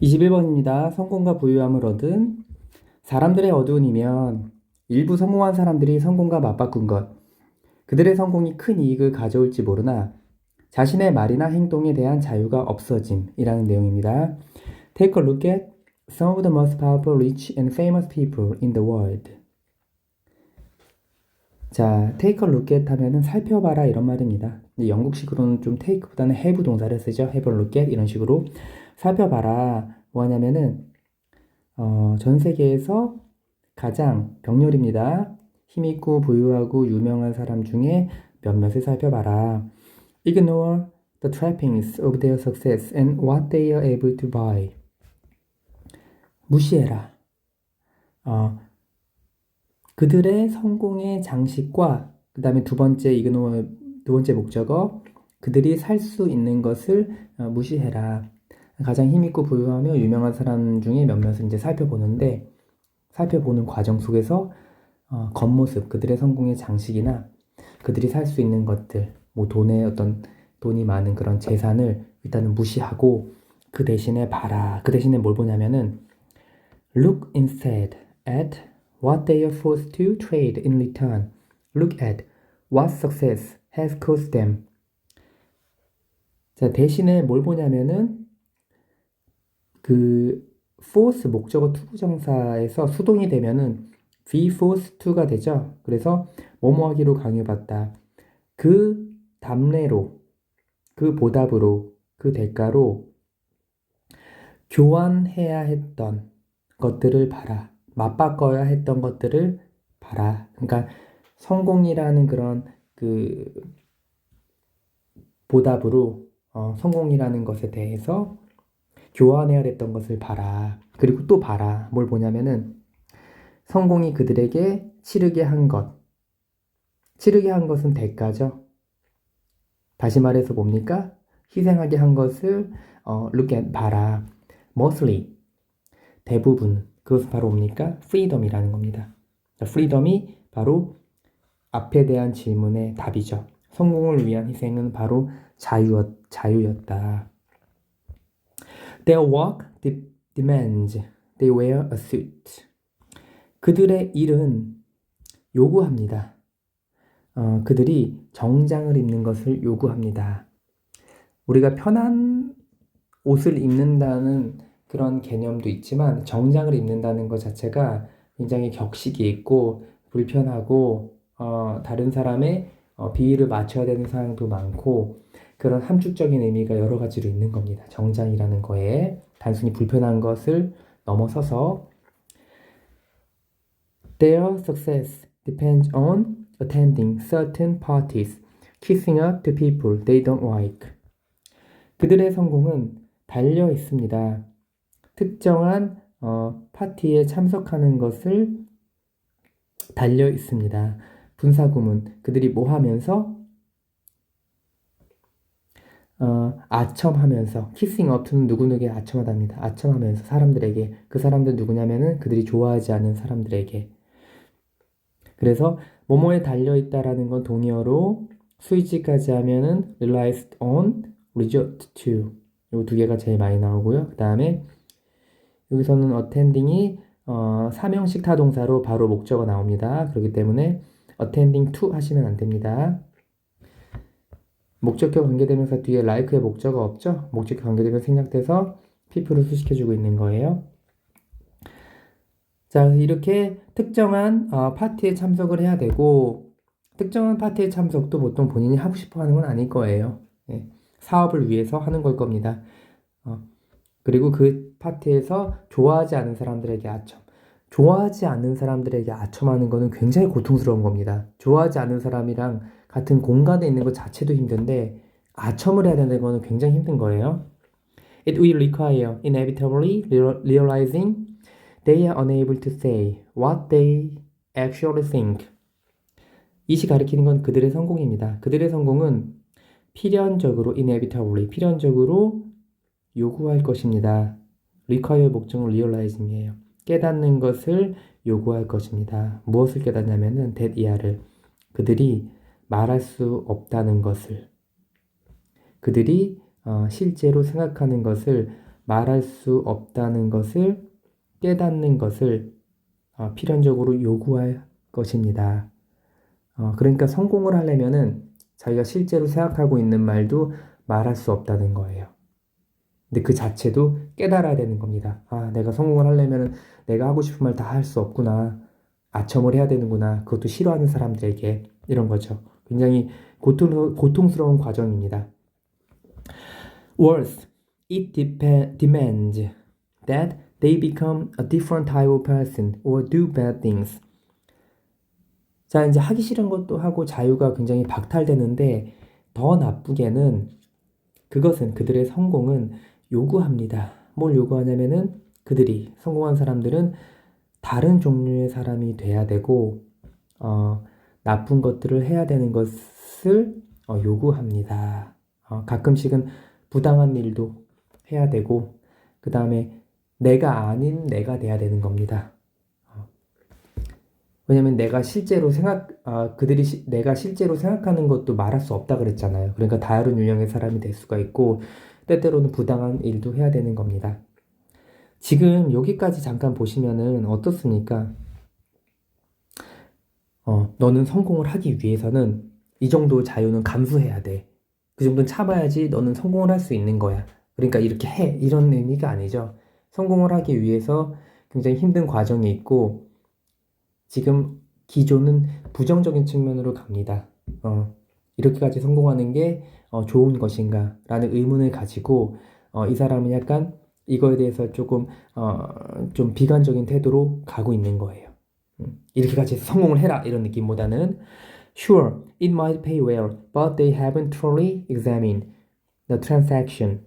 21번입니다. 성공과 부유함을 얻은 사람들의 어두운 이면 일부 성공한 사람들이 성공과 맞바꾼 것. 그들의 성공이 큰 이익을 가져올지 모르나 자신의 말이나 행동에 대한 자유가 없어짐이라는 내용입니다. Take a look at some of the most powerful, rich and famous people in the world. 자, take a look at 하면은 살펴봐라 이런 말입니다. 근데 영국식으로는 좀 take보다는 have 동사를 쓰죠. have a look at 이런 식으로 살펴봐라. 뭐 하냐면은 어, 전 세계에서 가장 병렬입니다. 힘있고 부유하고 유명한 사람 중에 몇몇을 살펴봐라. Ignore the trappings of their success and what they are able to buy. 무시해라. 어, 그들의 성공의 장식과 그 다음에 두 번째 이그노 두 번째 목적어 그들이 살 수 있는 것을 어, 무시해라. 가장 힘있고 부유하며 유명한 사람 중에 몇몇을 이제 살펴보는데 살펴보는 과정 속에서 어, 겉모습 그들의 성공의 장식이나 그들이 살 수 있는 것들 뭐 돈의 어떤 돈이 많은 그런 재산을 일단은 무시하고 그 대신에 봐라. 그 대신에 뭘 보냐면은 look instead at what they are forced to trade in return. Look at what success has cost them. 자, 대신에 뭘 보냐면은 그 force 목적어 투부정사에서 수동이 되면은 be forced to가 되죠. 그래서 뭐뭐 하기로 강요받다. 그 답례로 그 보답으로 그 대가로 교환해야 했던 것들을 봐라. 맞바꿔야 했던 것들을 봐라. 그러니까 성공이라는 그런 그 보답으로 어, 성공이라는 것에 대해서 교환해야 됐던 것을 봐라. 그리고 또 봐라. 뭘 보냐면은 성공이 그들에게 치르게 한 것. 치르게 한 것은 대가죠. 다시 말해서 뭡니까? 희생하게 한 것을 어, look at 봐라. mostly 대부분 그것은 바로 뭡니까? freedom이라는 겁니다. freedom이 바로 앞에 대한 질문의 답이죠. 성공을 위한 희생은 바로 자유였, 자유였다. Their work de- demands they wear a suit. 그들의 일은 요구합니다. 어, 그들이 정장을 입는 것을 요구합니다. 우리가 편한 옷을 입는다는 그런 개념도 있지만 정장을 입는다는 것 자체가 굉장히 격식이 있고 불편하고 어, 다른 사람의 어, 비위를 맞춰야 되는 상황도 많고 그런 함축적인 의미가 여러 가지로 있는 겁니다. 정장이라는 거에 단순히 불편한 것을 넘어서서 Their success depends on attending certain parties, kissing up to people they don't like. 그들의 성공은 달려 있습니다. 특정한 어, 파티에 참석하는 것을 달려 있습니다. 분사구문 그들이 뭐 하면서 어, 아첨하면서 키싱 업투는 누구누구에 아첨하답니다. 아첨하면서 사람들에게 그 사람들 누구냐면은 그들이 좋아하지 않는 사람들에게 그래서 뭐뭐에 달려 있다라는 건 동의어로 수위치까지 하면은 relies on, resort to 요 두 개가 제일 많이 나오고요. 그 다음에 여기서는 attending이 어, 사명식 타동사로 바로 목적어 나옵니다. 그렇기 때문에 attending to 하시면 안 됩니다. 목적격 관계대명사 뒤에 like의 목적어 없죠? 목적격 관계대명사 생략돼서 people을 수식해주고 있는 거예요. 자, 이렇게 특정한 어, 파티에 참석을 해야 되고 특정한 파티에 참석도 보통 본인이 하고 싶어 하는 건 아닐 거예요. 예, 사업을 위해서 하는 걸 겁니다. 어, 그리고 그 파티에서 좋아하지 않은 사람들에게 아첨. 좋아하지 않는 사람들에게 아첨하는 거는 굉장히 고통스러운 겁니다. 좋아하지 않는 사람이랑 같은 공간에 있는 것 자체도 힘든데 아첨을 해야 되는 거는 굉장히 힘든 거예요. It will require inevitably realizing they are unable to say what they actually think. 이시 가리키는 건 그들의 성공입니다. 그들의 성공은 필연적으로 inevitably 필연적으로 요구할 것입니다. require 목적은 realizing이에요. 깨닫는 것을 요구할 것입니다. 무엇을 깨닫냐면은 that 이하를 그들이 말할 수 없다는 것을 그들이 어, 실제로 생각하는 것을 말할 수 없다는 것을 깨닫는 것을 어, 필연적으로 요구할 것입니다. 어, 그러니까 성공을 하려면은 자기가 실제로 생각하고 있는 말도 말할 수 없다는 거예요. 근데 그 자체도 깨달아야 되는 겁니다. 아, 내가 성공을 하려면 내가 하고 싶은 말 다 할 수 없구나. 아첨을 해야 되는구나. 그것도 싫어하는 사람들에게 이런 거죠. 굉장히 고통, 고통스러운 과정입니다. Worse, it dep- demands that they become a different type of person or do bad things. 자, 이제 하기 싫은 것도 하고 자유가 굉장히 박탈되는데 더 나쁘게는 그것은 그들의 성공은 요구합니다. 뭘 요구하냐면은 그들이 성공한 사람들은 다른 종류의 사람이 돼야 되고 어, 나쁜 것들을 해야 되는 것을 어, 요구합니다. 어, 가끔씩은 부당한 일도 해야 되고 그 다음에 내가 아닌 내가 돼야 되는 겁니다. 어, 왜냐면 내가 실제로 생각 아, 그들이 시, 내가 실제로 생각하는 것도 말할 수 없다 그랬잖아요. 그러니까 다른 유형의 사람이 될 수가 있고 때때로는 부당한 일도 해야 되는 겁니다. 지금 여기까지 잠깐 보시면은 어떻습니까? 어, 너는 성공을 하기 위해서는 이 정도 자유는 감수해야 돼. 그 정도는 참아야지 너는 성공을 할 수 있는 거야. 그러니까 이렇게 해. 이런 의미가 아니죠. 성공을 하기 위해서 굉장히 힘든 과정이 있고, 지금 기조는 부정적인 측면으로 갑니다. 어, 이렇게까지 성공하는 게 어, 좋은 것인가? 라는 의문을 가지고, 어, 이 사람은 약간 이거에 대해서 조금, 어, 좀 비관적인 태도로 가고 있는 거예요. 음, 이렇게까지 성공을 해라! 이런 느낌보다는, Sure, it might pay well, but they haven't truly examined the transaction.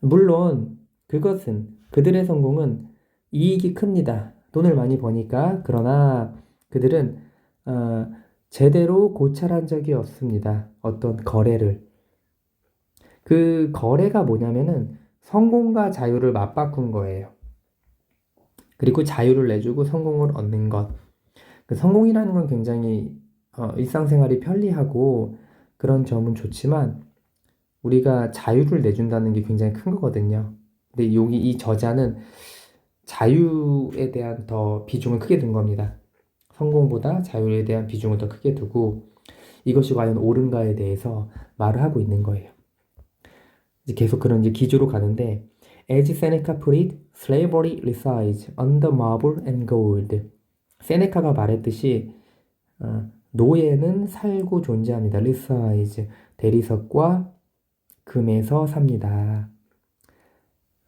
물론, 그것은, 그들의 성공은 이익이 큽니다. 돈을 많이 버니까. 그러나, 그들은, 어, 제대로 고찰한 적이 없습니다. 어떤 거래를. 그 거래가 뭐냐면은 성공과 자유를 맞바꾼 거예요. 그리고 자유를 내주고 성공을 얻는 것. 그 성공이라는 건 굉장히 어, 일상생활이 편리하고 그런 점은 좋지만 우리가 자유를 내준다는 게 굉장히 큰 거거든요. 근데 여기 이 저자는 자유에 대한 더 비중을 크게 둔 겁니다. 성공보다 자유에 대한 비중을 더 크게 두고 이것이 과연 옳은가에 대해서 말을 하고 있는 거예요. 이제 계속 그런 이제 기조로 가는데 As Seneca put it, slavery resides under marble and gold. 세네카가 말했듯이 어, 노예는 살고 존재합니다. resides 대리석과 금에서 삽니다.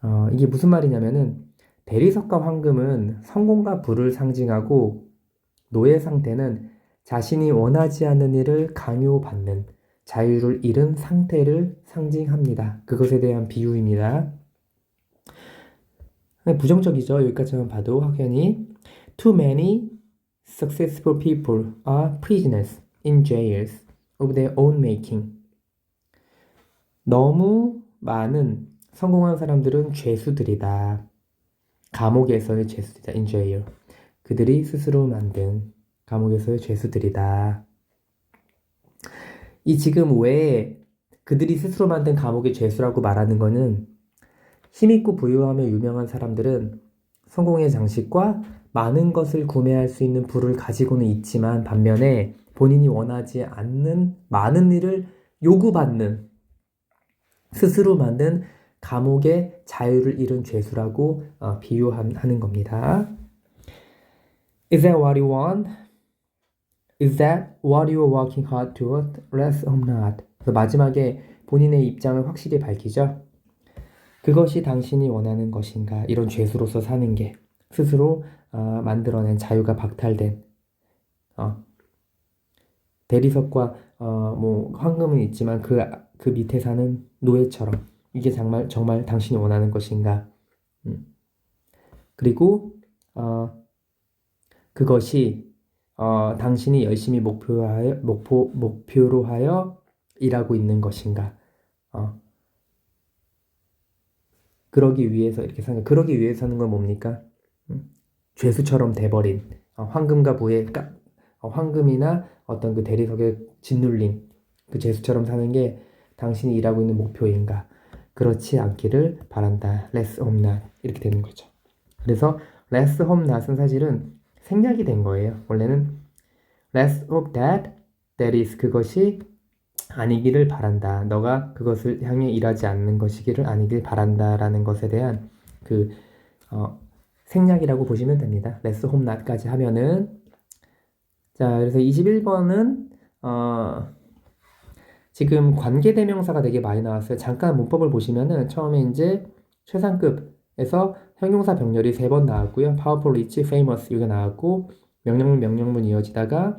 어, 이게 무슨 말이냐면은 대리석과 황금은 성공과 부를 상징하고 노예 상태는 자신이 원하지 않는 일을 강요받는 자유를 잃은 상태를 상징합니다. 그것에 대한 비유입니다. 부정적이죠. 여기까지만 봐도 확연히 Too many successful people are prisoners in jails of their own making. 너무 많은 성공한 사람들은 죄수들이다. 감옥에서의 죄수들이다. in jail. 그들이 스스로 만든 감옥에서의 죄수들이다. 이 지금 왜 그들이 스스로 만든 감옥의 죄수라고 말하는 거는 힘있고 부유하며 유명한 사람들은 성공의 장식과 많은 것을 구매할 수 있는 부를 가지고는 있지만 반면에 본인이 원하지 않는 많은 일을 요구받는 스스로 만든 감옥의 자유를 잃은 죄수라고 어, 비유하는 겁니다. Is that what you want? Is that what you are working hard toward? Let's hope not. 그래서 마지막에 본인의 입장을 확실히 밝히죠. 그것이 당신이 원하는 것인가? 이런 죄수로서 사는 게 스스로 어, 만들어낸 자유가 박탈된 어, 대리석과 어, 뭐 황금은 있지만 그, 그 밑에 사는 노예처럼 이게 정말 정말 당신이 원하는 것인가? 음. 그리고 어, 그것이 어, 당신이 열심히 목표하여 목표 목표로 하여 일하고 있는 것인가? 어. 그러기 위해서 이렇게 생각. 그러기 위해서는 건 뭡니까? 음. 죄수처럼 돼버린 어, 황금과 부의 까, 어, 황금이나 어떤 그 대리석에 짓눌린 그 죄수처럼 사는 게 당신이 일하고 있는 목표인가? 그렇지 않기를 바란다. Let's hope not. 이렇게 되는 거죠. 그래서 Let's hope not은 사실은 생략이 된 거예요. 원래는 Let's hope that that is 그것이 아니기를 바란다. 너가 그것을 향해 일하지 않는 것이기를 아니길 바란다라는 것에 대한 그 어, 생략이라고 보시면 됩니다. Let's hope not까지 하면은 자 그래서 21번은 어, 지금 관계 대명사가 되게 많이 나왔어요. 잠깐 문법을 보시면은 처음에 이제 최상급 에서 형용사 병렬이 세 번 나왔고요. powerful, rich, famous 이게 나왔고 명령문 명령문 이어지다가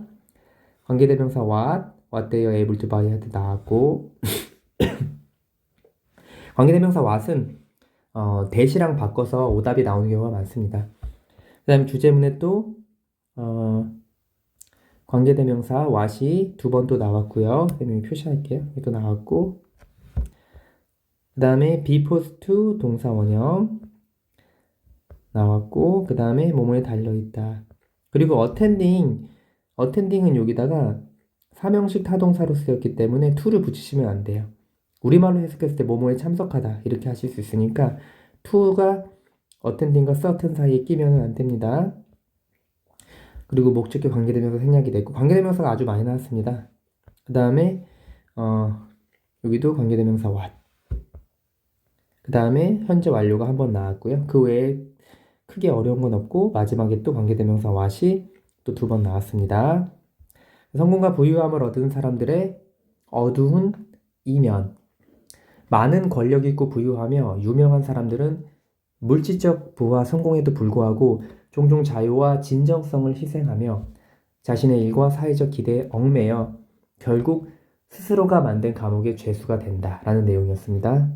관계대명사 what, what they are able to buy had 나왔고 관계대명사 what은 어, 대시랑 바꿔서 오답이 나오는 경우가 많습니다. 그 다음에 주제문에 또 어, 관계대명사 what이 두 번 또 나왔고요. 여기 표시할게요. 또 나왔고 그 다음에 be post to 동사 원형 나왔고 그 다음에 뭐뭐에 달려있다. 그리고 attending attending은 여기다가 사명식 타동사로 쓰였기 때문에 to를 붙이시면 안 돼요. 우리말로 해석했을 때 뭐뭐에 참석하다 이렇게 하실 수 있으니까 to가 attending과 certain 사이에 끼면 안 됩니다. 그리고 목적격 관계대명사 생략이 됐고 관계대명사가 아주 많이 나왔습니다. 그 다음에 어, 여기도 관계대명사 what. 그 다음에 현재 완료가 한 번 나왔고요. 그 외에 크게 어려운 건 없고 마지막에 또 관계대명사 what이 또 두 번 나왔습니다. 성공과 부유함을 얻은 사람들의 어두운 이면 많은 권력 있고 부유하며 유명한 사람들은 물질적 부와 성공에도 불구하고 종종 자유와 진정성을 희생하며 자신의 일과 사회적 기대에 얽매여 결국 스스로가 만든 감옥의 죄수가 된다라는 내용이었습니다.